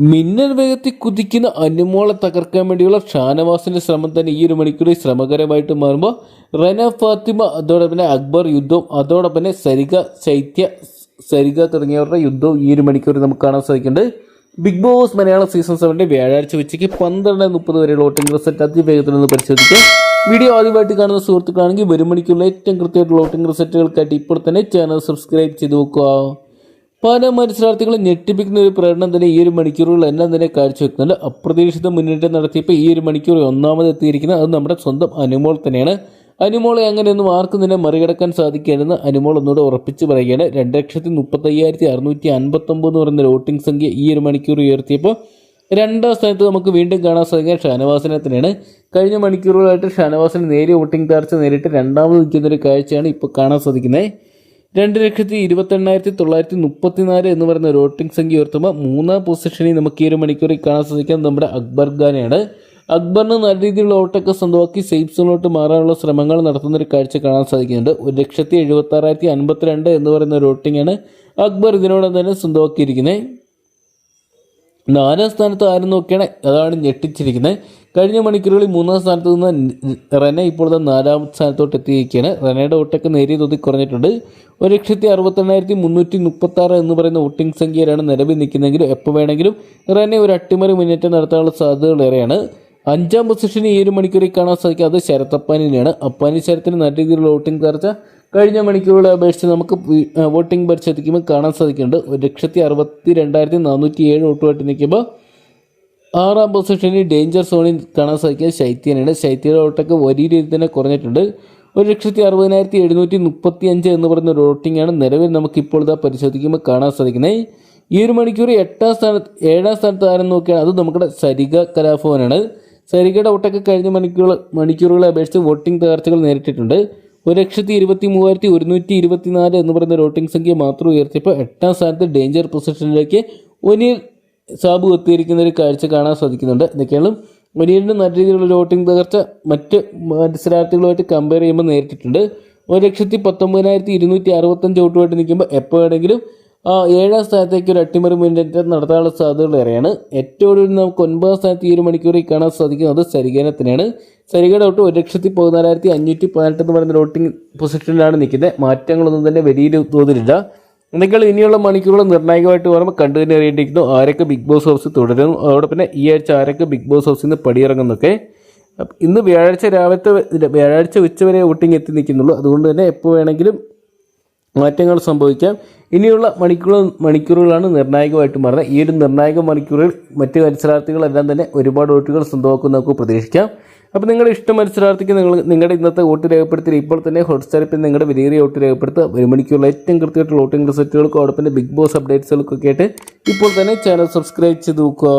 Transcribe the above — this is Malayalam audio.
മിന്നൽ വേഗത്തിൽ കുതിക്കുന്ന അനുമോളെ തകർക്കാൻ വേണ്ടിയുള്ള ഷാനവാസിന്റെ ശ്രമം തന്നെ ഈ ഒരു മണിക്കൂറിൽ ശ്രമകരമായിട്ട് മാറുമ്പോൾ റന ഫാത്തിമ അതോടൊപ്പം അക്ബർ യുദ്ധവും അതോടൊപ്പം സരിക ശൈത്യ സരിക തുടങ്ങിയവരുടെ യുദ്ധവും ഈ ഒരു മണിക്കൂറിൽ നമുക്ക് കാണാൻ സാധിക്കുന്നുണ്ട്. ബിഗ് ബോസ് മലയാളം സീസൺ സെവന്റെ വ്യാഴാഴ്ച ഉച്ചയ്ക്ക് പന്ത്രണ്ട് മുപ്പത് വരെയുള്ള വോട്ടിംഗ് റിസൾട്ട് അതിവേഗത്തിൽ നിന്ന് പരിശോധിക്കാം. വീഡിയോ ആദ്യമായിട്ട് കാണുന്ന സുഹൃത്തുക്കളാണെങ്കിൽ വരും മണിക്കുള്ള ഏറ്റവും കൃത്യമായിട്ടുള്ള വോട്ടിംഗ് റിസൾട്ടുകൾക്കായിട്ട് ഇപ്പോൾ തന്നെ ചാനൽ സബ്സ്ക്രൈബ് ചെയ്ത് നോക്കുക പല മത്സരാർത്ഥികളെ ഞെട്ടിപ്പിക്കുന്ന ഒരു പ്രകടനം തന്നെ ഈ ഒരു മണിക്കൂറുകൾ എല്ലാം തന്നെ കാഴ്ചവെക്കുന്നുണ്ട് അപ്രതീക്ഷിത മുന്നേറ്റം നടത്തിയപ്പോൾ ഈ ഒരു മണിക്കൂർ ഒന്നാമത് എത്തിയിരിക്കുന്നത് അത് നമ്മുടെ സ്വന്തം അനുമോൾ തന്നെയാണ്. അനുമോളെ അങ്ങനെയൊന്നും ആർക്കും തന്നെ മറികടക്കാൻ സാധിക്കുകയാണെന്ന് അനുമോൾ ഒന്നുകൂടെ ഉറപ്പിച്ച് പറയുകയാണ്. രണ്ട് ലക്ഷത്തി മുപ്പത്തയ്യായിരത്തി അറുന്നൂറ്റി അൻപത്തൊമ്പത് എന്ന് പറയുന്ന വോട്ടിംഗ് സംഖ്യ ഈ ഒരു മണിക്കൂർ ഉയർത്തിയപ്പോൾ രണ്ടാം സ്ഥാനത്ത് നമുക്ക് വീണ്ടും കാണാൻ സാധിക്കുക ഷാനവാസിനെ തന്നെയാണ്. കഴിഞ്ഞ മണിക്കൂറുകളായിട്ട് ഷാനവാസിന് നേരിയ വോട്ടിംഗ് താഴ്ച നേരിട്ട് രണ്ടാമത് നിൽക്കുന്ന ഒരു കാഴ്ചയാണ് ഇപ്പോൾ കാണാൻ സാധിക്കുന്നത്. രണ്ട് ലക്ഷത്തി ഇരുപത്തെണ്ണായിരത്തി തൊള്ളായിരത്തി മുപ്പത്തിനാല് എന്ന് പറയുന്ന റോട്ടിംഗ് സംഖ്യ ഉയർത്തുമ്പോൾ മൂന്നാം പൊസിഷനിൽ നമുക്ക് ഈ ഒരു മണിക്കൂറിൽ കാണാൻ സാധിക്കുന്നത് നമ്മുടെ അക്ബർ ഖാനെയാണ്. അക്ബറിന് നല്ല രീതിയിലുള്ള വോട്ടൊക്കെ സ്വന്തമാക്കി സേഫ് സോണിലോട്ട് മാറാനുള്ള ശ്രമങ്ങൾ നടത്തുന്ന ഒരു കാഴ്ച കാണാൻ സാധിക്കുന്നുണ്ട്. ഒരു ലക്ഷത്തി എഴുപത്തി ആറായിരത്തി അൻപത്തിരണ്ട് എന്ന് പറയുന്ന വോട്ടിംഗാണ് അക്ബർ ഇതിനോടൊപ്പം തന്നെ സ്വന്തമാക്കിയിരിക്കുന്നത്. നാലാം സ്ഥാനത്ത് ആരും നോക്കിയാണ്? അതാണ് ഞെട്ടിച്ചിരിക്കുന്നത്. കഴിഞ്ഞ മണിക്കൂറുകളിൽ മൂന്നാം സ്ഥാനത്ത് നിന്ന് റെന ഇപ്പോൾ തന്നെ നാലാം സ്ഥാനത്തോട്ട് എത്തിയിരിക്കുകയാണ്. റെനയുടെ വോട്ടൊക്കെ നേരിയ തോതിൽ കുറഞ്ഞിട്ടുണ്ട്. ഒരു ലക്ഷത്തി അറുപത്തെണ്ണായിരത്തി മുന്നൂറ്റി മുപ്പത്തി ആറ് എന്ന് പറയുന്ന വോട്ടിംഗ് സംഖ്യയിലാണ് നിലവിൽ നിൽക്കുന്നതെങ്കിലും എപ്പോൾ വേണമെങ്കിലും റെനെ ഒരു അട്ടിമറി മുന്നേറ്റം നടത്താനുള്ള സാധ്യതകൾ ഏറെയാണ് അഞ്ചാം പൊസിഷൻ ഈ ഒരു മണിക്കൂറിൽ കാണാൻ സാധിക്കുക അത് ശരത് അപ്പാനിനെയാണ് അപ്പാനി ശരത്തിന് നല്ല രീതിയിലുള്ള വോട്ടിംഗ് തകർച്ച കഴിഞ്ഞ മണിക്കൂറുകളെ അപേക്ഷിച്ച് നമുക്ക് വോട്ടിംഗ് പരിശോധിക്കുമ്പോൾ കാണാൻ സാധിക്കുന്നുണ്ട്. ഒരു ലക്ഷത്തി അറുപത്തി രണ്ടായിരത്തി നാനൂറ്റി ഏഴ് വോട്ടുമായിട്ട് നിൽക്കുമ്പോൾ ആറാം പൊസിഷനിൽ ഡേഞ്ചർ സോണിൽ കാണാൻ സാധിക്കുക ശൈത്യനാണ്. ശൈത്യയുടെ ഓട്ടൊക്കെ വലിയ രീതിയിൽ തന്നെ കുറഞ്ഞിട്ടുണ്ട്. ഒരു ലക്ഷത്തി അറുപതിനായിരത്തി എഴുന്നൂറ്റി മുപ്പത്തി അഞ്ച് എന്ന് പറയുന്ന ഒരു വോട്ടിംഗാണ് നിലവിൽ നമുക്കിപ്പോൾ ഇതാ പരിശോധിക്കുമ്പോൾ കാണാൻ സാധിക്കുന്നത്. ഈ ഒരു മണിക്കൂർ എട്ടാം സ്ഥാനത്ത് ഏഴാം സ്ഥാനത്ത് ആരും നോക്കിയാൽ അത് നമ്മുടെ സരിക കലാഭവനാണ്. സരികയുടെ ഓട്ടൊക്കെ കഴിഞ്ഞ മണിക്കൂർ മണിക്കൂറുകളെ അപേക്ഷിച്ച് വോട്ടിംഗ് തകർച്ചകൾ നേരിട്ടിട്ടുണ്ട്. ഒരു ലക്ഷത്തി ഇരുപത്തി മൂവായിരത്തി ഒരുന്നൂറ്റി ഇരുപത്തിനാല് എന്ന് പറയുന്ന ഒരു വോട്ടിംഗ് സംഖ്യ മാത്രം ഉയർത്തിയപ്പോൾ എട്ടാം സ്ഥാനത്ത് ഡേഞ്ചർ പൊസിഷനിലേക്ക് ഒനിൽ സാബു എത്തിയിരിക്കുന്ന ഒരു കാഴ്ച കാണാൻ സാധിക്കുന്നുണ്ട്. എന്തൊക്കെയാണ് മുനീറിന്റെ നല്ല രീതിയിലുള്ള വോട്ടിംഗ് തകർച്ച മറ്റ് മത്സരാർത്ഥികളുമായിട്ട് കമ്പയർ ചെയ്യുമ്പോൾ നേരിട്ടിട്ടുണ്ട്. ഒരു ലക്ഷത്തി പത്തൊമ്പതിനായിരത്തി ഇരുന്നൂറ്റി അറുപത്തഞ്ച് വോട്ടുമായിട്ട് നിൽക്കുമ്പോൾ എപ്പോൾ വേണമെങ്കിലും ഏഴാം സ്ഥാനത്തേക്ക് ഒരു അട്ടിമറി മുന്നേറ്റം നടത്താനുള്ള സാധ്യതകൾ ഏറെയാണ്. ഏറ്റവും ഒടുവിൽ നമുക്ക് ഒൻപതാം സ്ഥാനത്ത് ഈ ഒരു മണിക്കൂറിൽ കാണാൻ സാധിക്കുന്നത് സരികേനത്തിനാണ് സരിഗയുടെ വോട്ട് ഒരു ലക്ഷത്തി പതിനാലായിരത്തി അഞ്ഞൂറ്റി പതിനെട്ട് എന്ന് പറയുന്ന വോട്ടിംഗ് പൊസിഷനിലാണ് നിൽക്കുന്നത്. മാറ്റങ്ങളൊന്നും തന്നെ വലിയ തോതിലില്ല. എന്തെങ്കിലും ഇനിയുള്ള മണിക്കൂറുകൾ നിർണായകമായിട്ട് പറയുമ്പോൾ കണ്ടു തന്നെ അറിയേണ്ടിയിരിക്കുന്നു ആരൊക്കെ ബിഗ് ബോസ് ഹൗസ് തുടരുന്നു. അതോടെ പിന്നെ ഈ ആഴ്ച ആരൊക്കെ ബിഗ് ബോസ് ഹൗസിൽ നിന്ന് പടിയിറങ്ങുന്നൊക്കെ. ഇന്ന് വ്യാഴാഴ്ച രാവിലത്തെ വ്യാഴാഴ്ച ഉച്ചവരെ വോട്ടിംഗ് എത്തി നിൽക്കുന്നുള്ളൂ. അതുകൊണ്ട് തന്നെ എപ്പോൾ വേണമെങ്കിലും മാറ്റങ്ങൾ സംഭവിക്കാം. ഇനിയുള്ള മണിക്കൂർ മണിക്കൂറുകളാണ് നിർണായകമായിട്ട് മാറുന്നത്. ഈ ഒരു നിർണായക മണിക്കൂറിൽ മറ്റ് മത്സരാർത്ഥികളെല്ലാം തന്നെ ഒരുപാട് വോട്ടുകൾ സ്വന്തമാക്കും നമുക്ക് പ്രതീക്ഷിക്കാം. അപ്പോൾ നിങ്ങളുടെ ഇഷ്ട മത്സരാർത്ഥിക്ക് നിങ്ങൾ നിങ്ങളുടെ ഇന്നത്തെ വോട്ട് രേഖപ്പെടുത്തി ഇപ്പോൾ തന്നെ ഹോട്ട്സ്റ്റാറിൽ പിന്നെ നിങ്ങളുടെ വിലയേറിയ വോട്ട് രേഖപ്പെടുത്തുക. ഒരു മണിക്കൂറിൽ ഏറ്റവും കൃത്യമായിട്ടുള്ള വോട്ടിംഗ് റിസൾട്ടുകൾക്കും അതോടൊപ്പം തന്നെ ബിഗ് ബോസ് അപ്ഡേറ്റ്സുകൾക്കൊക്കെ ആയിട്ട് ഇപ്പോൾ തന്നെ ചാനൽ സബ്സ്ക്രൈബ് ചെയ്ത് നോക്കുക.